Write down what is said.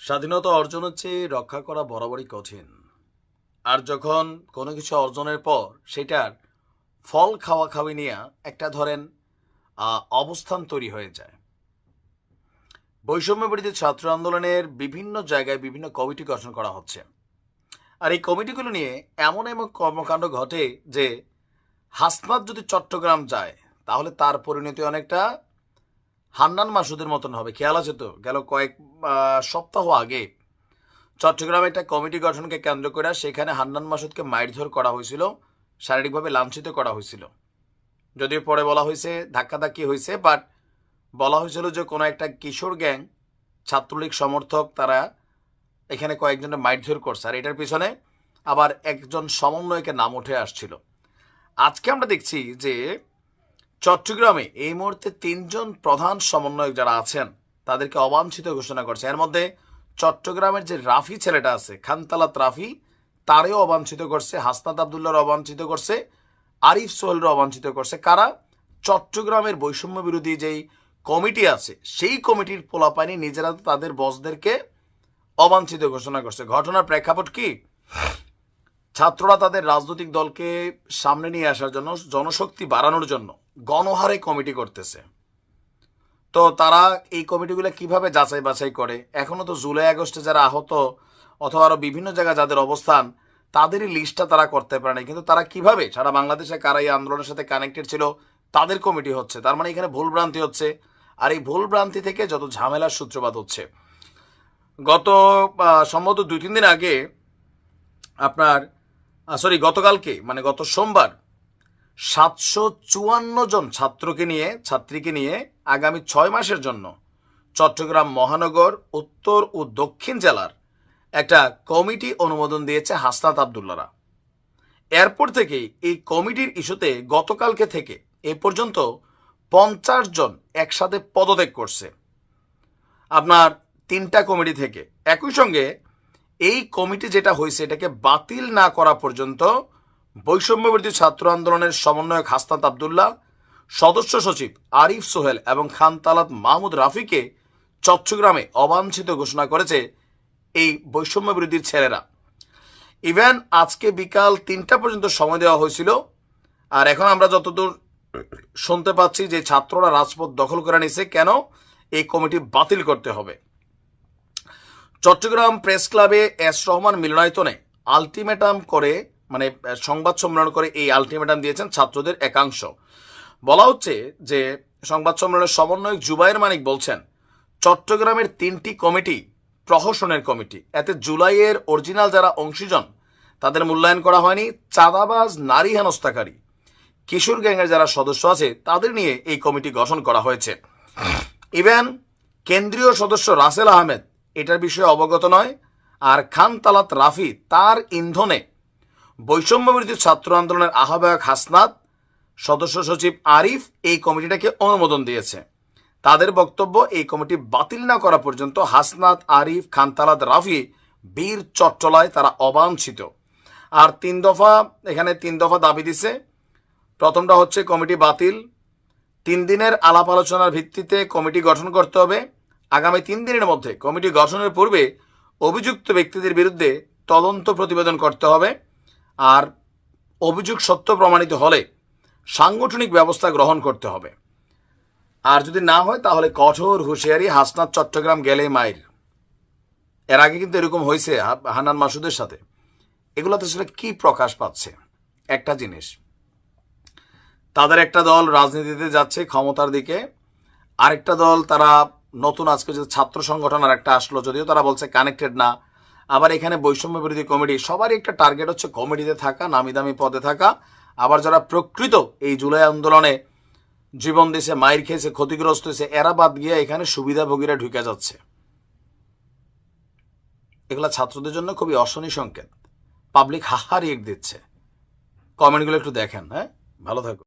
স্বাধীনতা অর্জন হচ্ছে রক্ষা করা বরাবরই কঠিন। আর যখন কোনো কিছু অর্জনের পর সেটার ফল খাওয়া খাওয়ি নিয়ে একটা ধরেন অবস্থান তৈরি হয়ে যায়। বৈষম্য বিরোধী ছাত্র আন্দোলনের বিভিন্ন জায়গায় বিভিন্ন কমিটি গঠন করা হচ্ছে। আর এই কমিটিগুলো নিয়ে এমন এমন কর্মকাণ্ড ঘটে যে হাসনাত যদি চট্টগ্রাম যায়, তাহলে তার পরিণতি অনেকটা হান্নান মাসুদের মতন হবে। খেয়াল আছে তো? গেল কয়েক সপ্তাহ আগে চট্টগ্রামে একটা কমিটি গঠনকে কেন্দ্র করে সেখানে হান্নান মাসুদকে মারধর করা হয়েছিল, শারীরিকভাবে লাঞ্ছিত করা হয়েছিল। যদিও পরে বলা হয়েছে, ধাক্কাধাক্কি হয়েছে বাট বলা হয়েছিল যে কোনো একটা কিশোর গ্যাং, ছাত্রলীগ সমর্থক, তারা এখানে কয়েকজনের মারধর করছে। আর এটার পিছনে আবার একজন সমন্বয়কে নাম উঠে আসছিল। আজকে আমরা দেখছি যে চট্টগ্রামে এই মুহূর্তে তিনজন প্রধান সমন্বয়ক যারা আছেন, তাদেরকে অবাঞ্ছিত ঘোষণা করছে। এর মধ্যে চট্টগ্রামের যে রাফি ছেলেটা আছে খানতালাত রাফি, তারেও অবাঞ্ছিত করছে, হাসনাত আবদুল্লার অবাঞ্ছিত করছে, আরিফ সোহেলর অবাঞ্ছিত করছে। কারা? চট্টগ্রামের বৈষম্য বিরোধী যেই কমিটি আছে, সেই কমিটির পোলাপানি নিজেরা তাদের বসদেরকে অবাঞ্ছিত ঘোষণা করছে। ঘটনার প্রেক্ষাপট কি? ছাত্ররা তাদের রাজনৈতিক দলকে সামনে নিয়ে আসার জন্য, জনশক্তি বাড়ানোর জন্য গণহারে কমিটি করতেছে। তো তারা এই কমিটিগুলো কীভাবে যাচাই বাছাই করে? এখনও তো জুলাই, আগস্টে যারা আহত অথবা আরও বিভিন্ন জায়গায় যাদের অবস্থান, তাদেরই লিস্টটা তারা করতে পারে না কিন্তু তারা কীভাবে? সারা বাংলাদেশে কারা এই আন্দোলনের সাথে কানেক্টেড ছিল, তাদের কমিটি হচ্ছে। তার মানে এখানে ভুলভ্রান্তি হচ্ছে। আর এই ভুলভ্রান্তি থেকে যত ঝামেলার সূত্রপাত হচ্ছে। গত সম্ভবত দুই তিন দিন আগে আপনার সরি গতকালকে মানে গত সোমবার, সাতশো চুয়ান্ন জন ছাত্রকে নিয়ে, ছাত্রীকে নিয়ে আগামী ছয় মাসের জন্য চট্টগ্রাম মহানগর উত্তর ও দক্ষিণ জেলার একটা কমিটি অনুমোদন দিয়েছে হাসনাত আবদুল্লারা। এরপর থেকে এই কমিটির ইস্যুতে গতকালকে থেকে এ পর্যন্ত পঞ্চাশ জন একসাথে পদত্যাগ করছে। আপনার তিনটা কমিটি থেকে, একই সঙ্গে এই কমিটি যেটা হয়েছে, এটাকে বাতিল না করা পর্যন্ত বৈষম্যবিরোধী ছাত্র আন্দোলনের সমন্বয়ক হাসনাত আবদুল্লাহ, সদস্য সচিব আরিফ সোহেল এবং খান তালাত মাহমুদ রাফিকে চট্টগ্রামে অবাঞ্ছিত ঘোষণা করেছে এই বৈষম্য বিরোধীর ছেলেরা। ইভেন আজকে বিকাল তিনটা পর্যন্ত সময় দেওয়া হয়েছিল আর এখন আমরা যতদূর শুনতে পাচ্ছি যে ছাত্ররা রাজপথ দখল করে নিছে কেন এই কমিটি বাতিল করতে হবে? চট্টগ্রাম প্রেস ক্লাবে এস রহমান মিলনায়তনে আলটিমেটাম করে মানে সংবাদ সম্মেলন করে এই আলটিমেটাম দিয়েছেন ছাত্রদের একাংশ। বলা হচ্ছে যে, সংবাদ সম্মেলনের সমন্বয়ক জুবাইর মানিক বলছেন, চট্টগ্রামের তিনটি কমিটি প্রহসনের কমিটি। এতে জুলাইয়ের অরিজিনাল যারা অংশীজন, তাদের মূল্যায়ন করা হয়নি। চাঁদাবাজ, নারী হেনস্থাকারী, কিশোর গ্যাংয়ের যারা সদস্য আছে, তাদের নিয়ে এই কমিটি গঠন করা হয়েছে। ইভেন, কেন্দ্রীয় সদস্য রাসেল আহমেদ এটার বিষয়ে অবগত নয়। আর খান তালাত রাফি তার ইন্ধনে বৈষম্য বিরোধী ছাত্র আন্দোলনের আহ্বায়ক হাসনাত, সদস্য সচিব আরিফ এই কমিটিটাকে অনুমোদন দিয়েছে। তাদের বক্তব্য, এই কমিটি বাতিল না করা পর্যন্ত হাসনাত, আরিফ খানতালাত রাফি বীর চট্টলায় তারা অবাঞ্ছিত। আর তিন দফা, এখানে তিন দফা দাবি দিছে। প্রথমটা হচ্ছে কমিটি বাতিল। তিন দিনের আলাপ আলোচনার ভিত্তিতে কমিটি গঠন করতে হবে। আগামী তিন দিনের মধ্যে কমিটি গঠনের পূর্বে অভিযুক্ত ব্যক্তিদের বিরুদ্ধে তদন্ত প্রতিবেদন করতে হবে। আর অভিযোগ সত্য প্রমাণিত হলে সাংগঠনিক ব্যবস্থা গ্রহণ করতে হবে। আর যদি না হয়, তাহলে কঠোর হুঁশিয়ারি হাসনাত চট্টগ্রাম গেলে মাইর। এর আগে কিন্তু এরকম হয়েছে হানান মাসুদের সাথে। এগুলোতে আসলে কি প্রকাশ পাচ্ছে? একটা জিনিস। তাদের একটা দল রাজনীতিতে যাচ্ছে ক্ষমতার দিকে। আরেকটা দল তারা নতুন আজকে যে ছাত্র সংগঠন আর একটা আসলো, যদিও তারা বলছে কানেক্টেড না। আবার এখানে বৈষম্য বিরোধী কমিটি, সবারই একটা টার্গেট হচ্ছে কমিটিতে থাকা, নামি দামি পদে থাকা। আবার যারা প্রকৃত এই জুলাই আন্দোলনে জীবন দিছে মায়ের খেয়েছে, ক্ষতিগ্রস্ত হয়েছে, এরা বাদ গিয়ে এখানে সুবিধাভোগীরা ঢুকে যাচ্ছে। এগুলা ছাত্রদের জন্য খুবই অশনি সংকেত। পাবলিক হাহা রিয়েক্ট দিচ্ছে কমেন্টগুলো একটু দেখেন হ্যাঁ? ভালো থাকুন।